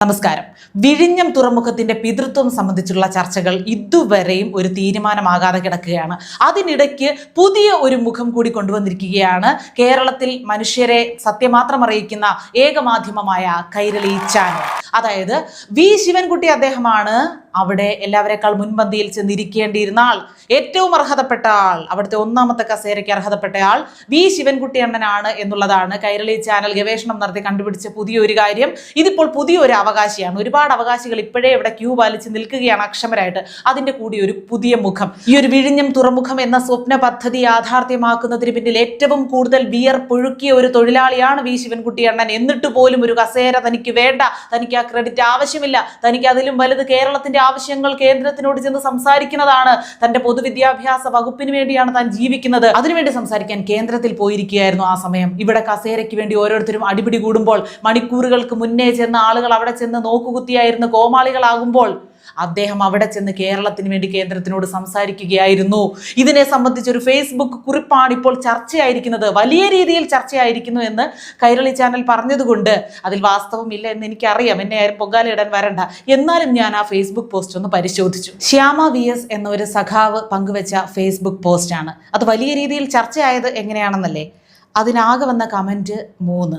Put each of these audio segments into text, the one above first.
നമസ്കാരം. വിഴിഞ്ഞം തുറമുഖത്തിന്റെ പിതൃത്വം സംബന്ധിച്ചുള്ള ചർച്ചകൾ ഇതുവരെയും ഒരു തീരുമാനമാകാതെ കിടക്കുകയാണ്. അതിനിടയ്ക്ക് പുതിയ ഒരു മുഖം കൂടി കൊണ്ടുവന്നിരിക്കുകയാണ്. കേരളത്തിൽ മനുഷ്യരെ സത്യമാത്രം അറിയിക്കുന്ന ഏക മാധ്യമമായ കൈരളി ചാനൽ. അതായത് വി. ശിവൻകുട്ടി അദ്ദേഹമാണ് അവിടെ എല്ലാവരെക്കാൾ മുൻപന്തിയിൽ ചെന്നിരിക്കേണ്ടിയിരുന്ന ആൾ ഏറ്റവും അർഹതപ്പെട്ട ആൾ. അവിടുത്തെ ഒന്നാമത്തെ കസേരയ്ക്ക് അർഹതപ്പെട്ട ആൾ വി. ശിവൻകുട്ടി അണ്ണനാണ് എന്നുള്ളതാണ് കൈരളി ചാനൽ ഗവേഷണം നടത്തി കണ്ടുപിടിച്ച പുതിയൊരു കാര്യം. ഇതിപ്പോൾ പുതിയൊരു അവകാശിയാണ്. ഒരുപാട് അവകാശികൾ ഇപ്പോഴേ ഇവിടെ ക്യൂ പാലിച്ച് നിൽക്കുകയാണ് അക്ഷമരായിട്ട്. അതിന്റെ കൂടി ഒരു പുതിയ മുഖം. ഈ ഒരു വിഴിഞ്ഞം തുറമുഖം എന്ന സ്വപ്ന പദ്ധതി യാഥാർത്ഥ്യമാക്കുന്നതിന് പിന്നിൽ ഏറ്റവും കൂടുതൽ വിയർ പുഴുക്കിയ ഒരു തൊഴിലാളിയാണ് വി. ശിവൻകുട്ടി അണ്ണൻ എന്നിട്ട് പോലും ഒരു കസേര തനിക്ക് വേണ്ട. തനിക്ക് ആ ക്രെഡിറ്റ് ആവശ്യമില്ല. തനിക്ക് അതിലും വലുത് കേരളത്തിന്റെ ആവശ്യങ്ങൾ കേന്ദ്രത്തിനോട് ചെന്ന് സംസാരിക്കുന്നതാണ് തന്റെ പൊതുവിദ്യാഭ്യാസ വകുപ്പിന് വേണ്ടിയാണ് താൻ ജീവിക്കുന്നത്. അതിനുവേണ്ടി സംസാരിക്കാൻ കേന്ദ്രത്തിൽ പോയിരിക്കുകയായിരുന്നു ആ സമയം. ഇവിടെ കസേരയ്ക്ക് വേണ്ടി ഓരോരുത്തരും അടിപിടി കൂടുമ്പോൾ മണിക്കൂറുകൾക്ക് മുന്നേ ചെന്ന ആളുകൾ അവിടെ ചെന്ന് നോക്കുകുത്തിയായിരുന്നു. കോമാളികളാകുമ്പോൾ അദ്ദേഹം അവിടെ ചെന്ന് കേരളത്തിന് വേണ്ടി കേന്ദ്രത്തിനോട് സംസാരിക്കുകയായിരുന്നു. ഇതിനെ സംബന്ധിച്ച് ഒരു ഫേസ്ബുക്ക് കുറിപ്പാണ് ഇപ്പോൾ ചർച്ചയായിരിക്കുന്നത്. വലിയ രീതിയിൽ ചർച്ചയായിരിക്കുന്നു എന്ന് കൈരളി ചാനൽ പറഞ്ഞതുകൊണ്ട് അതിൽ വാസ്തവമില്ല എന്ന് എനിക്കറിയാം. എന്നെ ആരും പൊങ്കാലയിടാൻ വരണ്ട. എന്നാലും ഞാൻ ആ ഫേസ്ബുക്ക് പോസ്റ്റ് ഒന്ന് പരിശോധിച്ചു. ശ്യാമ വി എസ് എന്ന ഒരു സഖാവ് പങ്കുവെച്ച ഫേസ്ബുക്ക് പോസ്റ്റാണ് അത് വലിയ രീതിയിൽ ചർച്ചയായത് എങ്ങനെയാണെന്നല്ലേ? അതിനാകെ വന്ന കമന്റ് മൂന്ന്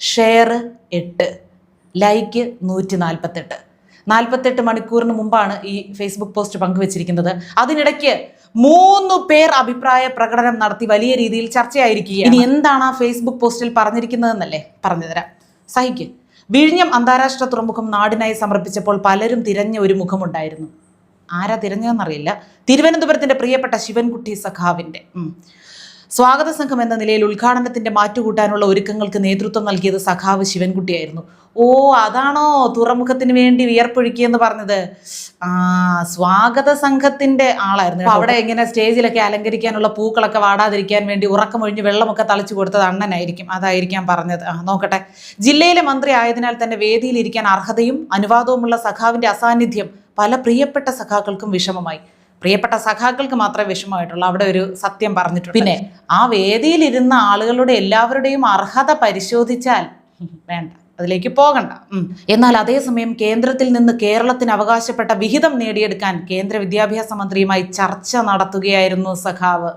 ഷെയർ എട്ട് ലൈക്ക് നൂറ്റി നാൽപ്പത്തെട്ട് നാൽപ്പത്തെട്ട് മണിക്കൂറിന് മുമ്പാണ് ഈ ഫേസ്ബുക്ക് പോസ്റ്റ് പങ്കുവച്ചിരിക്കുന്നത്. അതിനിടയ്ക്ക് മൂന്ന് പേർ അഭിപ്രായ പ്രകടനം നടത്തി വലിയ രീതിയിൽ ചർച്ചയായിരിക്കുക ഇനി എന്താണ് ആ ഫേസ്ബുക്ക് പോസ്റ്റിൽ പറഞ്ഞിരിക്കുന്നതെന്നല്ലേ പറഞ്ഞുതരാം സഹിക്ക്. വിഴിഞ്ഞം അന്താരാഷ്ട്ര തുറമുഖം നാടിനായി സമർപ്പിച്ചപ്പോൾ പലരും തിരഞ്ഞ ഒരു മുഖമുണ്ടായിരുന്നു. ആരാ തിരഞ്ഞതെന്നറിയില്ല. തിരുവനന്തപുരത്തിന്റെ പ്രിയപ്പെട്ട ശിവൻകുട്ടി സഖാവിന്റെ. സ്വാഗത സംഘം എന്ന നിലയിൽ ഉദ്ഘാടനത്തിന്റെ മാറ്റുകൂട്ടാനുള്ള ഒരുക്കങ്ങൾക്ക് നേതൃത്വം നൽകിയത് സഖാവ് ശിവൻകുട്ടിയായിരുന്നു. ഓ അതാണോ തുറമുഖത്തിന് വേണ്ടി വിയർപ്പൊഴുക്കിയെന്ന് പറഞ്ഞത്? ആ സ്വാഗത സംഘത്തിന്റെ ആളായിരുന്നു അവിടെ ഇങ്ങനെ സ്റ്റേജിലൊക്കെ അലങ്കരിക്കാനുള്ള പൂക്കളൊക്കെ വാടാതിരിക്കാൻ വേണ്ടി ഉറക്കമൊഴിഞ്ഞ് വെള്ളമൊക്കെ തളിച്ചു കൊടുത്തത് അണ്ണനായിരിക്കും. അതായിരിക്കാം പറഞ്ഞത്. ആ നോക്കട്ടെ. ജില്ലയിലെ മന്ത്രി ആയതിനാൽ തന്നെ വേദിയിലിരിക്കാൻ അർഹതയും അനുവാദവുമുള്ള സഖാവിന്റെ അസാന്നിധ്യം പല പ്രിയപ്പെട്ട സഖാക്കൾക്കും വിഷമമായി. പ്രിയപ്പെട്ട സഖാക്കൾക്ക് മാത്രമേ വിഷമമായിട്ടുള്ളൂ. അവിടെ ഒരു സത്യം പറഞ്ഞിട്ടുണ്ട്. പിന്നെ ആ വേദിയിലിരുന്ന ആളുകളുടെ എല്ലാവരുടെയും അർഹത പരിശോധിച്ചാൽ വേണ്ട. അതിലേക്ക് പോകണ്ട. എന്നാൽ അതേസമയം കേന്ദ്രത്തിൽ നിന്ന് കേരളത്തിന് അവകാശപ്പെട്ട വിഹിതം നേടിയെടുക്കാൻ കേന്ദ്ര വിദ്യാഭ്യാസ മന്ത്രിയുമായി ചർച്ച നടത്തുകയായിരുന്നു സഖാവ്.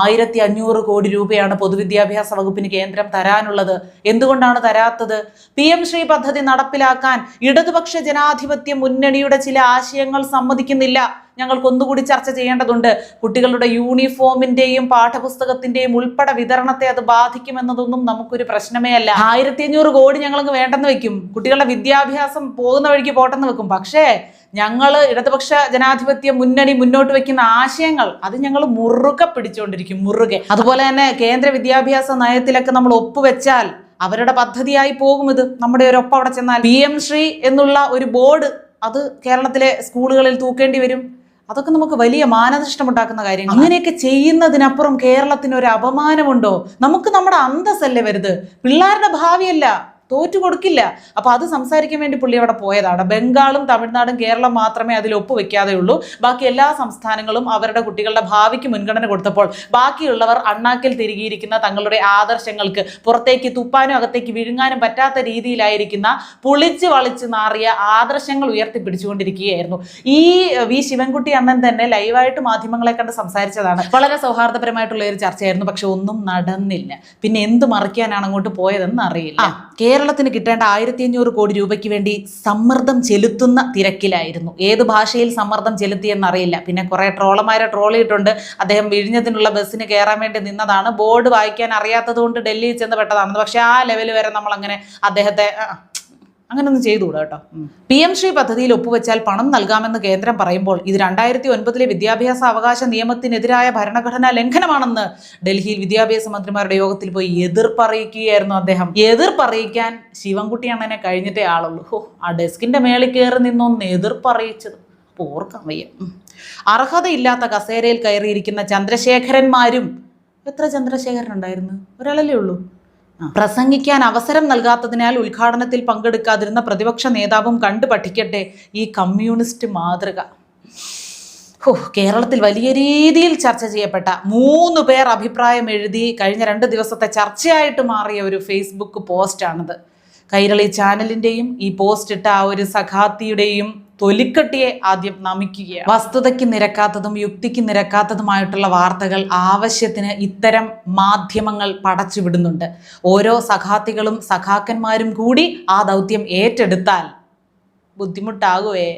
ആയിരത്തി അഞ്ഞൂറ് കോടി രൂപയാണ് പൊതുവിദ്യാഭ്യാസ വകുപ്പിന് കേന്ദ്രം തരാനുള്ളത്. എന്തുകൊണ്ടാണ് തരാത്തത്? പി എം ശ്രീ പദ്ധതി നടപ്പിലാക്കാൻ ഇടതുപക്ഷ ജനാധിപത്യ മുന്നണിയുടെ ചില ആശയങ്ങൾ സമ്മതിക്കുന്നില്ല. ഞങ്ങൾക്ക് ഒന്നുകൂടി ചർച്ച ചെയ്യേണ്ടതുണ്ട്. കുട്ടികളുടെ യൂണിഫോമിന്റെയും പാഠപുസ്തകത്തിന്റെയും ഉൾപ്പെടെ വിതരണത്തെ അത് ബാധിക്കുമെന്നതൊന്നും നമുക്കൊരു പ്രശ്നമേ അല്ല. ആയിരത്തി അഞ്ഞൂറ് കോടി ഞങ്ങൾക്ക് വേണ്ടെന്ന് വെക്കും. കുട്ടികളുടെ വിദ്യാഭ്യാസം പോകുന്ന വഴിക്ക് പോട്ടെന്ന് വെക്കും. പക്ഷേ ഞങ്ങൾ ഇടതുപക്ഷ ജനാധിപത്യ മുന്നണി മുന്നോട്ട് വെക്കുന്ന ആശയങ്ങൾ അത് ഞങ്ങൾ മുറുകെ പിടിച്ചുകൊണ്ടിരിക്കും മുറുകെ. അതുപോലെ തന്നെ കേന്ദ്ര വിദ്യാഭ്യാസ നയത്തിലൊക്കെ നമ്മൾ ഒപ്പുവെച്ചാൽ അവരുടെ പദ്ധതിയായി പോകും ഇത്. നമ്മുടെ ഒരു ഒപ്പം അവിടെ ചെന്നാൽ. പി എം ശ്രീ എന്നുള്ള ഒരു ബോർഡ് അത് കേരളത്തിലെ സ്കൂളുകളിൽ തൂക്കേണ്ടി വരും. അതൊക്കെ നമുക്ക് വലിയ മാനനഷ്ടമുണ്ടാക്കുന്ന കാര്യങ്ങൾ. അങ്ങനെയൊക്കെ ചെയ്യുന്നതിനപ്പുറം കേരളത്തിന് ഒരു അപമാനമുണ്ടോ? നമുക്ക് നമ്മുടെ അന്തസ്സല്ലേ വരുത് പിള്ളേരുടെ ഭാവിയല്ല. തോറ്റു കൊടുക്കില്ല. അപ്പൊ അത് സംസാരിക്കാൻ വേണ്ടി പുള്ളി അവിടെ പോയതാണ്. ബംഗാളും തമിഴ്നാടും കേരളം മാത്രമേ അതിൽ ഒപ്പുവെക്കാതെ ഉള്ളൂ ബാക്കി എല്ലാ സംസ്ഥാനങ്ങളും അവരുടെ കുട്ടികളുടെ ഭാവിക്ക് മുൻഗണന കൊടുത്തപ്പോൾ ബാക്കിയുള്ളവർ അണ്ണാക്കിൽ തിരികിയിരിക്കുന്ന തങ്ങളുടെ ആദർശങ്ങൾക്ക് പുറത്തേക്ക് തുപ്പാനും അകത്തേക്ക് വിഴുങ്ങാനും പറ്റാത്ത രീതിയിലായിരിക്കുന്ന പുളിച്ച് വളിച്ച് നാറിയ ആദർശങ്ങൾ ഉയർത്തിപ്പിടിച്ചുകൊണ്ടിരിക്കുകയായിരുന്നു. ഈ വി ശിവൻകുട്ടി അണ്ണൻ തന്നെ ലൈവായിട്ട് മാധ്യമങ്ങളെ കണ്ട് സംസാരിച്ചതാണ്. വളരെ സൗഹാർദ്ദപരമായിട്ടുള്ള ഒരു ചർച്ചയായിരുന്നു. പക്ഷെ ഒന്നും നടന്നില്ല. പിന്നെ എന്ത് മറിക്കാനാണ് അങ്ങോട്ട് പോയതെന്ന് അറിയില്ല. കേരളത്തിന് കിട്ടേണ്ട ആയിരത്തി അഞ്ഞൂറ് കോടി രൂപയ്ക്ക് വേണ്ടി സമ്മർദ്ദം ചെലുത്തുന്ന തിരക്കിലായിരുന്നു. ഏത് ഭാഷയിൽ സമ്മർദ്ദം ചെലുത്തിയെന്നറിയില്ല. പിന്നെ കുറേ ട്രോളർമാരെ ട്രോൾ ചെയ്തിട്ടുണ്ട് അദ്ദേഹം വിഴിഞ്ഞതിനുള്ള ബസ്സിന് കയറാൻ വേണ്ടി നിന്നതാണ്. ബോർഡ് വായിക്കാൻ അറിയാത്തത് കൊണ്ട് ഡൽഹിയിൽ ചെന്ന് പെട്ടതാണ് പക്ഷെ ആ ലെവൽ വരെ നമ്മൾ അങ്ങനെ അദ്ദേഹത്തെ ആ, അങ്ങനെ ഒന്നും ചെയ്തുകൂടാ കേട്ടോ. പി എം ശ്രീ പദ്ധതിയിൽ ഒപ്പുവെച്ചാൽ പണം നൽകാമെന്ന് കേന്ദ്രം പറയുമ്പോൾ ഇത് രണ്ടായിരത്തി ഒൻപതിലെ വിദ്യാഭ്യാസ അവകാശ നിയമത്തിനെതിരായ ഭരണഘടനാ ലംഘനമാണെന്ന് ഡൽഹിയിൽ വിദ്യാഭ്യാസ മന്ത്രിമാരുടെ യോഗത്തിൽ പോയി എതിർപ്പറിയിക്കുകയായിരുന്നു അദ്ദേഹം. എതിർപ്പറിയിക്കാൻ ശിവൻകുട്ടി അണ്ണനെ കഴിഞ്ഞിട്ടേ ആളുള്ളൂ. ഹോ ആ ഡെസ്കിന്റെ മേളിൽ കയറി നിന്നൊന്ന് എതിർപ്പറിയിച്ചത്. ഓർക്കാൻ വയ്യ. അർഹതയില്ലാത്ത കസേരയിൽ കയറിയിരിക്കുന്ന ചന്ദ്രശേഖരന്മാരും എത്ര ചന്ദ്രശേഖരൻ ഉണ്ടായിരുന്നു ഒരാളല്ലേ ഉള്ളൂ. പ്രസംഗിക്കാൻ അവസരം നൽകാത്തതിനാൽ ഉദ്ഘാടനത്തിൽ പങ്കെടുക്കാതിരുന്ന പ്രതിപക്ഷ നേതാവും കണ്ടു പഠിക്കട്ടെ ഈ കമ്മ്യൂണിസ്റ്റ് മാതൃക. കേരളത്തിൽ വലിയ രീതിയിൽ ചർച്ച ചെയ്യപ്പെട്ട മൂന്ന് പേർ അഭിപ്രായം എഴുതി കഴിഞ്ഞ രണ്ട് ദിവസത്തെ ചർച്ചയായിട്ട് മാറിയ ഒരു ഫേസ്ബുക്ക് പോസ്റ്റാണിത്. കൈരളി ചാനലിന്റെയും ഈ പോസ്റ്റ് ഇട്ട ആ ഒരു സഖാത്തിയുടെയും തൊലിക്കട്ടിയെ ആദ്യം നമിക്കുകയാണ്. വസ്തുതയ്ക്ക് നിരക്കാത്തതും യുക്തിക്ക് നിരക്കാത്തതുമായിട്ടുള്ള വാർത്തകൾ ആവശ്യത്തിന് ഇത്തരം മാധ്യമങ്ങൾ പടച്ചുവിടുന്നുണ്ട് ഓരോ സഖാത്തികളും സഖാക്കന്മാരും കൂടി ആ ദൗത്യം ഏറ്റെടുത്താൽ ബുദ്ധിമുട്ടാകുവേ?